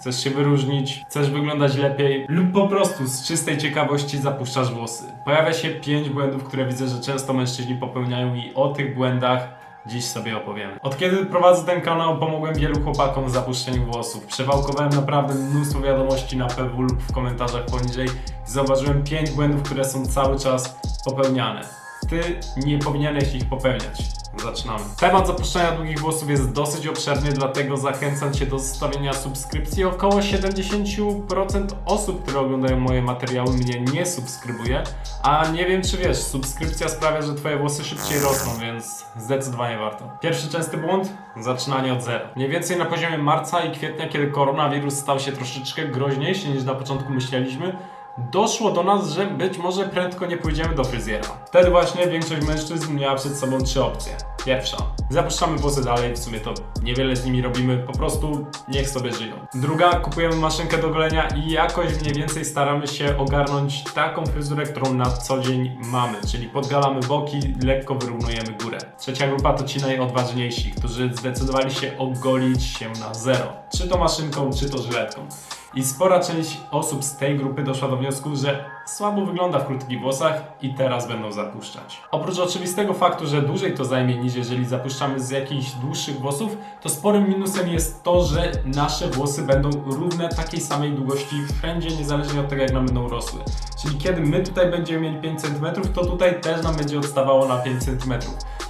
Chcesz się wyróżnić, chcesz wyglądać lepiej lub po prostu z czystej ciekawości zapuszczasz włosy. Pojawia się pięć błędów, które widzę, że często mężczyźni popełniają i o tych błędach dziś sobie opowiemy. Od kiedy prowadzę ten kanał, pomogłem wielu chłopakom w zapuszczeniu włosów. Przewałkowałem naprawdę mnóstwo wiadomości na PW lub w komentarzach poniżej i zauważyłem pięć błędów, które są cały czas popełniane. Ty nie powinieneś ich popełniać. Zaczynamy. Temat zapuszczania długich włosów jest dosyć obszerny, dlatego zachęcam Cię do zostawienia subskrypcji. Około 70% osób, które oglądają moje materiały, mnie nie subskrybuje. A nie wiem, czy wiesz, subskrypcja sprawia, że Twoje włosy szybciej rosną, więc zdecydowanie warto. Pierwszy częsty błąd? Zaczynanie od zera. Mniej więcej na poziomie marca i kwietnia, kiedy koronawirus stał się troszeczkę groźniejszy niż na początku myśleliśmy, doszło do nas, że być może prędko nie pójdziemy do fryzjera. Wtedy właśnie większość mężczyzn miała przed sobą trzy opcje. Pierwsza. Zapuszczamy włosy dalej, w sumie to niewiele z nimi robimy, po prostu niech sobie żyją. Druga, kupujemy maszynkę do golenia i jakoś mniej więcej staramy się ogarnąć taką fryzurę, którą na co dzień mamy, czyli podgalamy boki, lekko wyrównujemy górę. Trzecia grupa to ci najodważniejsi, którzy zdecydowali się ogolić się na zero. Czy to maszynką, czy to żyletką. I spora część osób z tej grupy doszła do wniosku, że słabo wygląda w krótkich włosach i teraz będą zapuszczać. Oprócz oczywistego faktu, że dłużej to zajmie niż jeżeli zapuszczamy z jakichś dłuższych włosów, to sporym minusem jest to, że nasze włosy będą równe takiej samej długości wszędzie, niezależnie od tego jak nam będą rosły. Czyli kiedy my tutaj będziemy mieli 5 cm, to tutaj też nam będzie odstawało na 5 cm.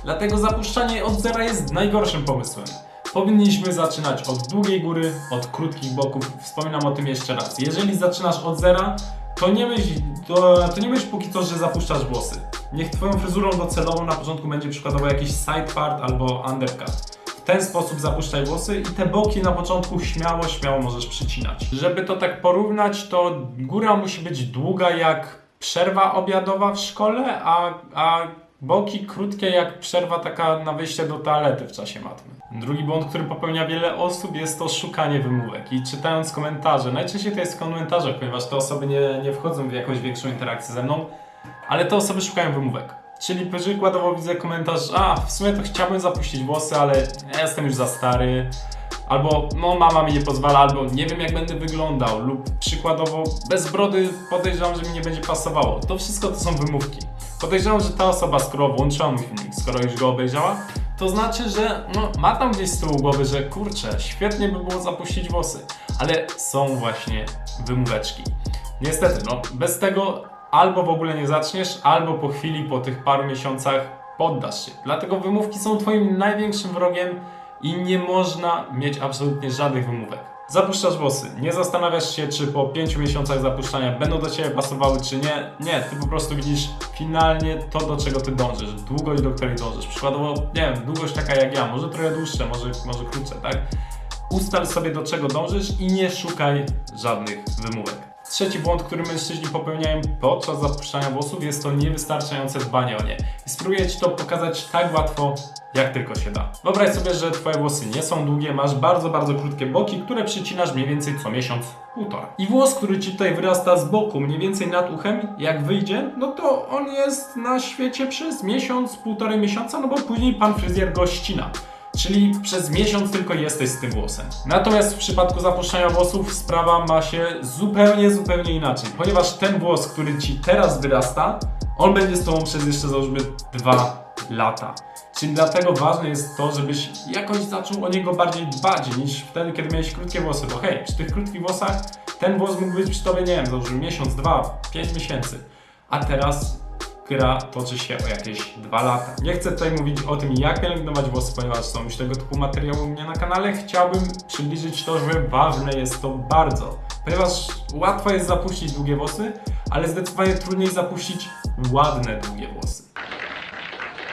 Dlatego zapuszczanie od zera jest najgorszym pomysłem. Powinniśmy zaczynać od długiej góry, od krótkich boków. Wspominam o tym jeszcze raz. Jeżeli zaczynasz od zera, to nie myśl, to, to nie myśl póki co, że zapuszczasz włosy. Niech twoją fryzurą docelową na początku będzie przykładowo jakiś side part albo undercut. W ten sposób zapuszczaj włosy i te boki na początku śmiało, śmiało możesz przycinać. Żeby to tak porównać, to góra musi być długa jak przerwa obiadowa w szkole, a, a boki krótkie jak przerwa taka na wyjście do toalety w czasie matmy. Drugi błąd, który popełnia wiele osób, jest to szukanie wymówek. I czytając komentarze, najczęściej to jest w komentarzach, ponieważ te osoby nie, nie wchodzą w jakąś większą interakcję ze mną, ale te osoby szukają wymówek. Czyli przykładowo widzę komentarz, a w sumie to chciałbym zapuścić włosy, ale ja jestem już za stary, albo no mama mi nie pozwala, albo nie wiem jak będę wyglądał, lub przykładowo bez brody podejrzewam, że mi nie będzie pasowało. To wszystko to są wymówki. Podejrzewam, że ta osoba, skoro włączyła mój filmik, skoro już go obejrzała, to znaczy, że no, ma tam gdzieś z tyłu głowy, że kurczę, świetnie by było zapuścić włosy, ale są właśnie wymóweczki. Niestety, no bez tego albo w ogóle nie zaczniesz, albo po chwili, po tych paru miesiącach poddasz się. Dlatego wymówki są twoim największym wrogiem i nie można mieć absolutnie żadnych wymówek. Zapuszczasz włosy, nie zastanawiasz się, czy po 5 miesiącach zapuszczania będą do ciebie pasowały, czy nie. Nie, ty po prostu widzisz finalnie to, do czego ty dążysz, długość, do której dążysz. Przykładowo, nie wiem, długość taka jak ja, może trochę dłuższe, może, może krótsze, tak? Ustal sobie, do czego dążysz i nie szukaj żadnych wymówek. Trzeci błąd, który mężczyźni popełniają podczas zapuszczania włosów, jest to niewystarczające dbanie o nie. I spróbuję Ci to pokazać tak łatwo, jak tylko się da. Wyobraź sobie, że Twoje włosy nie są długie, masz bardzo, bardzo krótkie boki, które przycinasz mniej więcej co miesiąc, półtora. I włos, który Ci tutaj wyrasta z boku, mniej więcej nad uchem, jak wyjdzie, no to on jest na świecie przez miesiąc, półtorej miesiąca, no bo później Pan fryzjer go ścina. Czyli przez miesiąc tylko jesteś z tym włosem. Natomiast w przypadku zapuszczania włosów sprawa ma się zupełnie, zupełnie inaczej. Ponieważ ten włos, który ci teraz wyrasta, on będzie z tobą przez jeszcze załóżmy dwa lata. Czyli dlatego ważne jest to, żebyś jakoś zaczął o niego bardziej dbać niż wtedy, kiedy miałeś krótkie włosy. Bo hej, przy tych krótkich włosach ten włos mógł być przy tobie, nie wiem, załóżmy miesiąc, dwa, pięć miesięcy. A teraz gra toczy się o jakieś dwa lata. Nie chcę tutaj mówić o tym, jak pielęgnować włosy, ponieważ są już tego typu materiały u mnie na kanale. Chciałbym przybliżyć to, że ważne jest to bardzo. Ponieważ łatwo jest zapuścić długie włosy, ale zdecydowanie trudniej zapuścić ładne długie włosy.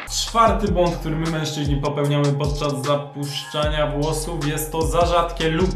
Czwarty błąd, który my mężczyźni popełniamy podczas zapuszczania włosów jest to za rzadkie lub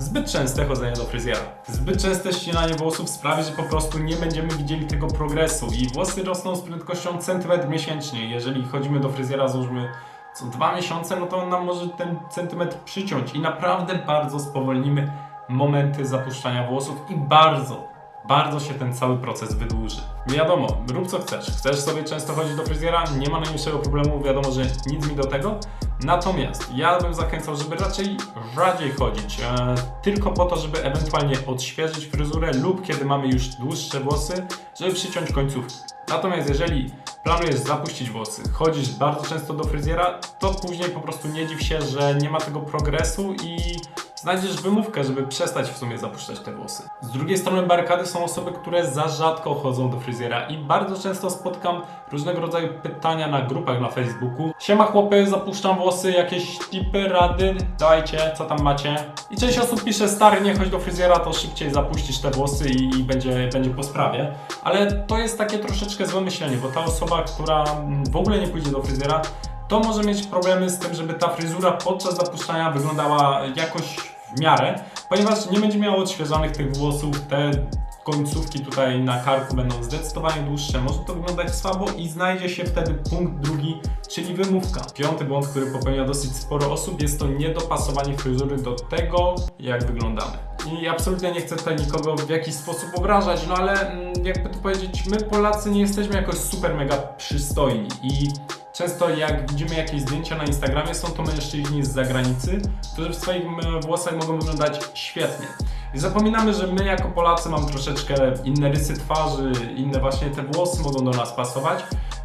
zbyt częste chodzenie do fryzjera. Zbyt częste ścinanie włosów sprawi, że po prostu nie będziemy widzieli tego progresu i włosy rosną z prędkością centymetr miesięcznie. Jeżeli chodzimy do fryzjera, załóżmy co dwa miesiące, no to on nam może ten centymetr przyciąć i naprawdę bardzo spowolnimy momenty zapuszczania włosów i bardzo, bardzo się ten cały proces wydłuży. Wiadomo, rób co chcesz. Chcesz sobie często chodzić do fryzjera, nie ma najmniejszego problemu, wiadomo, że nic mi do tego. Natomiast ja bym zachęcał, żeby raczej rzadziej chodzić, e, tylko po to, żeby ewentualnie odświeżyć fryzurę lub kiedy mamy już dłuższe włosy, żeby przyciąć końcówki. Natomiast jeżeli planujesz zapuścić włosy, chodzisz bardzo często do fryzjera, to później po prostu nie dziw się, że nie ma tego progresu i znajdziesz wymówkę, żeby przestać w sumie zapuszczać te włosy. Z drugiej strony barykady są osoby, które za rzadko chodzą do fryzjera i bardzo często spotkam różnego rodzaju pytania na grupach na Facebooku. Siema chłopy, zapuszczam włosy, jakieś tipy, rady, dajcie, co tam macie. I część osób pisze, stary, nie chodź do fryzjera, to szybciej zapuścisz te włosy i, i będzie, będzie po sprawie. Ale to jest takie troszeczkę złe myślenie, bo ta osoba, która mm, w ogóle nie pójdzie do fryzjera, to może mieć problemy z tym, żeby ta fryzura podczas zapuszczania wyglądała jakoś w miarę, ponieważ nie będzie miała odświeżanych tych włosów, te końcówki tutaj na karku będą zdecydowanie dłuższe, może to wyglądać słabo i znajdzie się wtedy punkt drugi, czyli wymówka. Piąty błąd, który popełnia dosyć sporo osób, jest to niedopasowanie fryzury do tego, jak wyglądamy. I absolutnie nie chcę tutaj nikogo w jakiś sposób obrażać, no ale mm, jakby to powiedzieć, my Polacy nie jesteśmy jakoś super mega przystojni i Często jak widzimy jakieś zdjęcia na Instagramie, są to mężczyźni z zagranicy, którzy w swoich włosach mogą wyglądać świetnie. I zapominamy, że my jako Polacy mamy troszeczkę inne rysy twarzy, inne właśnie te włosy mogą do nas pasować.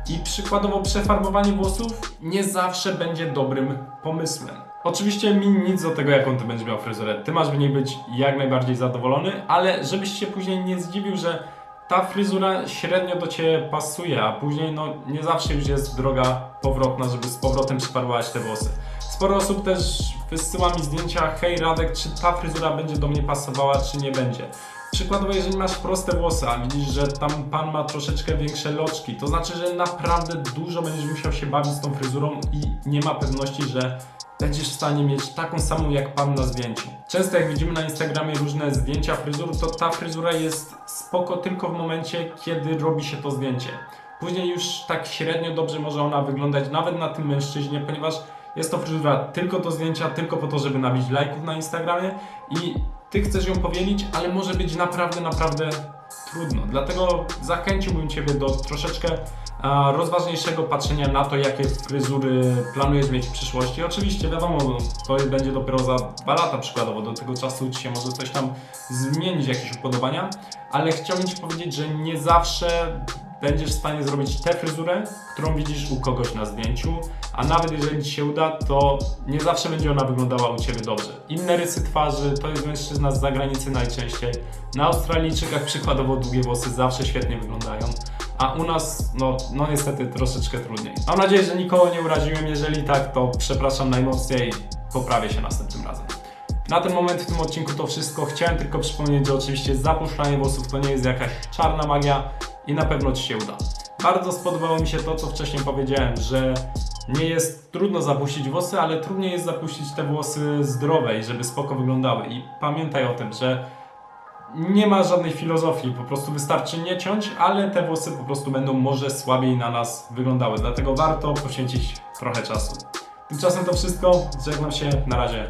I przykładowo przefarbowanie włosów nie zawsze będzie dobrym pomysłem. Oczywiście mi nic do tego, jaką ty będziesz miał fryzurę. Ty masz w niej być jak najbardziej zadowolony, ale żebyś się później nie zdziwił, że ta fryzura średnio do Ciebie pasuje, a później no nie zawsze już jest droga powrotna, żeby z powrotem przyparować te włosy. Sporo osób też wysyła mi zdjęcia, hej Radek, czy ta fryzura będzie do mnie pasowała, czy nie będzie. Przykładowo, jeżeli masz proste włosy, a widzisz, że tam pan ma troszeczkę większe loczki, to znaczy, że naprawdę dużo będziesz musiał się bawić z tą fryzurą i nie ma pewności, że będziesz w stanie mieć taką samą jak pan na zdjęciu. Często jak widzimy na Instagramie różne zdjęcia fryzur, to ta fryzura jest spoko tylko w momencie, kiedy robi się to zdjęcie. Później już tak średnio dobrze może ona wyglądać nawet na tym mężczyźnie, ponieważ jest to fryzura tylko do zdjęcia, tylko po to, żeby nabić lajków na Instagramie i ty chcesz ją powielić, ale może być naprawdę, naprawdę trudno. Dlatego zachęciłbym Ciebie do troszeczkę a, rozważniejszego patrzenia na to, jakie fryzury planujesz mieć w przyszłości. Oczywiście wiadomo, to będzie dopiero za dwa lata przykładowo, do tego czasu Ci się może coś tam zmienić, jakieś upodobania, ale chciałbym Ci powiedzieć, że nie zawsze będziesz w stanie zrobić tę fryzurę, którą widzisz u kogoś na zdjęciu, a nawet jeżeli Ci się uda, to nie zawsze będzie ona wyglądała u Ciebie dobrze. Inne rysy twarzy, to jest mężczyzna z zagranicy najczęściej. Na Australijczykach przykładowo długie włosy zawsze świetnie wyglądają, a u nas, no, no niestety troszeczkę trudniej. Mam nadzieję, że nikogo nie uraziłem, jeżeli tak, to przepraszam najmocniej, poprawię się następnym razem. Na ten moment w tym odcinku to wszystko. Chciałem tylko przypomnieć, że oczywiście zapuszczanie włosów to nie jest jakaś czarna magia i na pewno Ci się uda. Bardzo spodobało mi się to, co wcześniej powiedziałem, że nie jest trudno zapuścić włosy, ale trudniej jest zapuścić te włosy zdrowe i żeby spoko wyglądały. I pamiętaj o tym, że nie ma żadnej filozofii, po prostu wystarczy nie ciąć, ale te włosy po prostu będą może słabiej na nas wyglądały. Dlatego warto poświęcić trochę czasu. Tymczasem to wszystko. Żegnam się. Na razie.